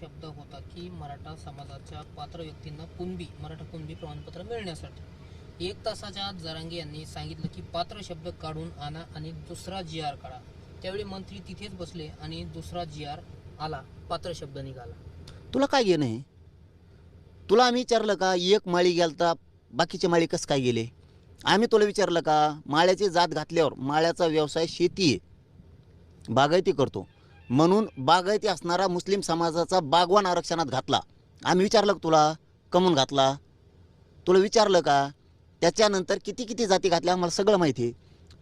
शब्द होता की मराठा समाजाच्या पात्र व्यक्तींना कुणबी मराठा कुणबी प्रमाणपत्र मिळण्यासाठी. एक तासाच्या आत जरांगे यांनी सांगितलं की पात्र शब्द काढून आणा आणि दुसरा जी आर काढा. त्यावेळी मंत्री तिथेच बसले आणि दुसरा जी आर आला पात्र शब्द निघाला. तुला काय घेणं आहे? तुला आम्ही विचारलं का एक माळी गेलता बाकीचे माळी कसं काय गेले? आम्ही तुला विचारलं का माळ्याची जात घातल्यावर माळ्याचा व्यवसाय शेती आहे. बागायती करतो. म्हणून बागायती असणारा मुस्लिम समाजाचा बागवान आरक्षणात घातला. आम्ही विचारलं तुला? कमून घातला. तुला विचारलं का? त्याच्यानंतर किती किती जाती घातल्या आम्हाला सगळं माहिती. आहे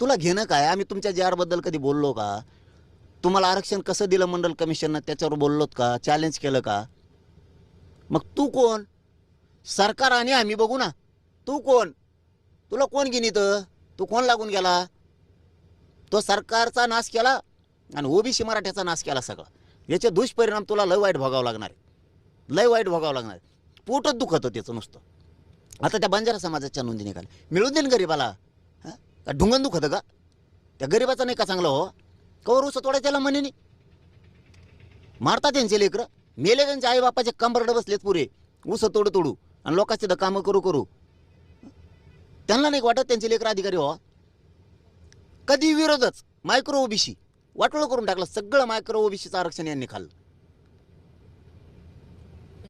तुला घेणं काय? आम्ही तुमच्या जे आरबद्दल कधी बोललो का? तुम्हाला आरक्षण कसं दिलं मंडल कमिशननं? त्याच्यावर बोललोत का? चॅलेंज केलं का? मग तू कोण? सरकार आणि आम्ही बघू ना. तू कोण? तुला कोण गिनीत तू कोण लागून गेला? तो सरकारचा नाश केला? आणि ओबीसी मराठ्याचा नाश केला सगळा. याचे दुष्परिणाम तुला लय वाईट भोगावं लागणार आहे. लय वाईट भोगावं लागणार आहे. पोटच दुखतं त्याचं नुसतं. आता त्या बंजारा समाजाच्या नोंदी निघाल मिळून देईन गरीबाला. हां? का ढुंगण दुखतं का? त्या गरीबाचा नाही का चांगलं हो? कवर उस तोडायचं त्याला म्हणे नाही मारतात त्यांचे लेकरं. मेले त्यांच्या आईबापाचे कंबरडं बसलेत पुरे. उसं तोडू तोडू. आणि लोकांचे द कामं करू करू. त्यांना नाही वाटत त्यांचे लेकर अधिकारी व्हा कधी विरोधच. Micro OBC. वाटोळं करून टाकलं. सगळं मायक्रो ओबीसीचं आरक्षण यांनी खाल्लं.